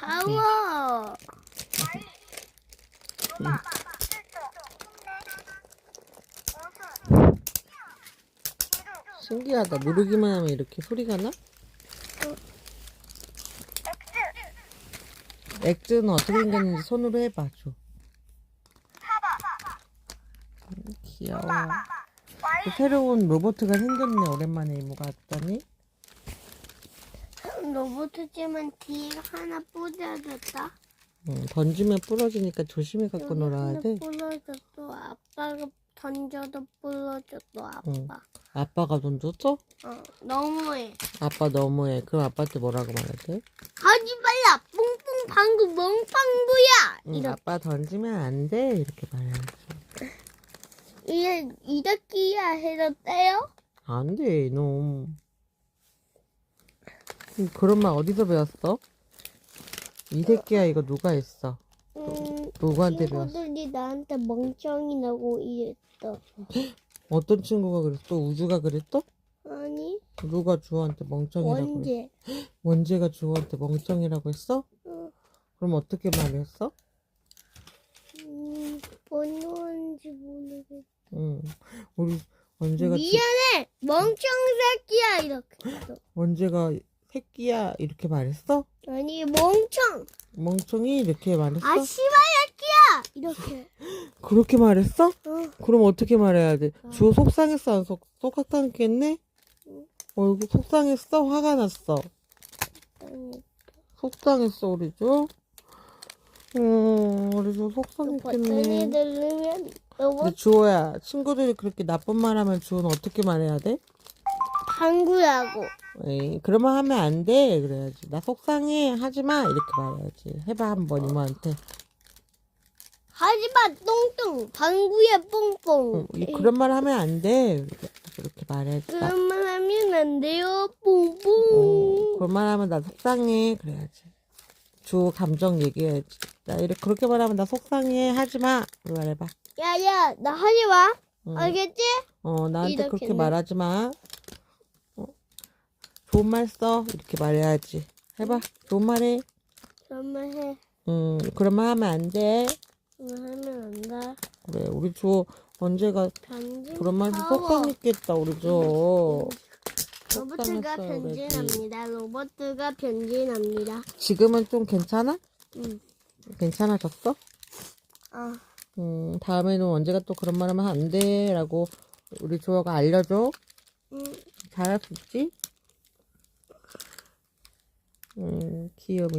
파워. 신기하다. 누르기만 하면 이렇게 소리가 나? 엑즈는 어떻게 생겼는지 손으로 해봐, 줘. 음, 귀여워. 또 새로운 로봇가 생겼네, 오랜만에 이모가 왔더니. 로봇이지만 뒤에 하나 부러졌다. 응, 던지면 부러지니까 조심히 갖고 여기 놀아야 하나 돼. 부러졌어. 아빠가 던져도 부러졌어. 아빠. 응. 아빠가 던졌어? 어, 너무해. 아빠 너무해. 그럼 아빠한테 뭐라고 말해야 돼? 하지 말라. 뿡뿡 방구 멍빵구야. 응, 이렇게 아빠 던지면 안 돼. 이렇게 말해야지. 이래 이렇게야 해도 돼요? 안 돼, 이놈. 음, 그런 말 어디서 배웠어? 이 새끼야, 이거 누가 했어? 음, 누구한테 배웠어? 친구들이 나한테 멍청이라고 이랬어. 어떤 친구가 그랬어? 우주가 그랬어? 아니 누가 주호한테 멍청이라고? 원재. 원재가 주호한테 멍청이라고 했어? 어, 그럼 어떻게 말했어? 음, 뭔지 모르겠어. 응. 우리 원재가 주, 미안해 멍청 새끼야 이렇게 했어. 원재가 새끼야 이렇게 말했어? 아니 멍청 멍청이 이렇게 말했어? 아 씨발 새끼야 이렇게 그렇게 말했어? 어, 그럼 어떻게 말해야 돼? 주호 속상했어? 안 속, 속상했겠네? 응. 얼굴 속상했어? 화가 났어? 속상했어 우리 주? 어, 우리 주그 버튼이 속상했겠네 누르면 주호야 친구들이 그렇게 나쁜 말 하면 주호는 어떻게 말해야 돼? 방구라고 에이, 그러면 하면 안 돼. 그래야지. 나 속상해. 하지 마. 이렇게 말해야지. 해봐, 한번 이모한테. 하지마 똥똥 방구야 뽕뽕 응, 이- 그런 말 하면 안 돼. 이렇게 말해야지. 나, 그런 말 하면 안 돼요 어, 뽕뽕 그런 말 하면 나 속상해. 그래야지. 주 감정 얘기해야지. 나 이렇게, 그렇게 말하면 나 속상해. 하지 마. 그 말해봐. 야야 나 하지마 응. 알겠지? 어, 나한테 그렇게 이렇게는. 말하지 마. 어, 좋은 말 써. 이렇게 말해야지. 해봐. 좋은 말 해. 그런 말 해. 음, 그런 말 하면 안 돼. 그런 말 하면 안 돼 그래, 우리 주 언제가 그런 말도 파워. 속상했겠다, 우리 속상했어, 그러지. 변진합니다 로봇가 변진합니다 지금은 좀 괜찮아? 응. 괜찮아졌어? 아 음, 다음에는 언제가 또 그런 말 하면 안 돼. 라고 우리 조아가 알려줘. 응. 잘할 수 있지? 음, 귀염이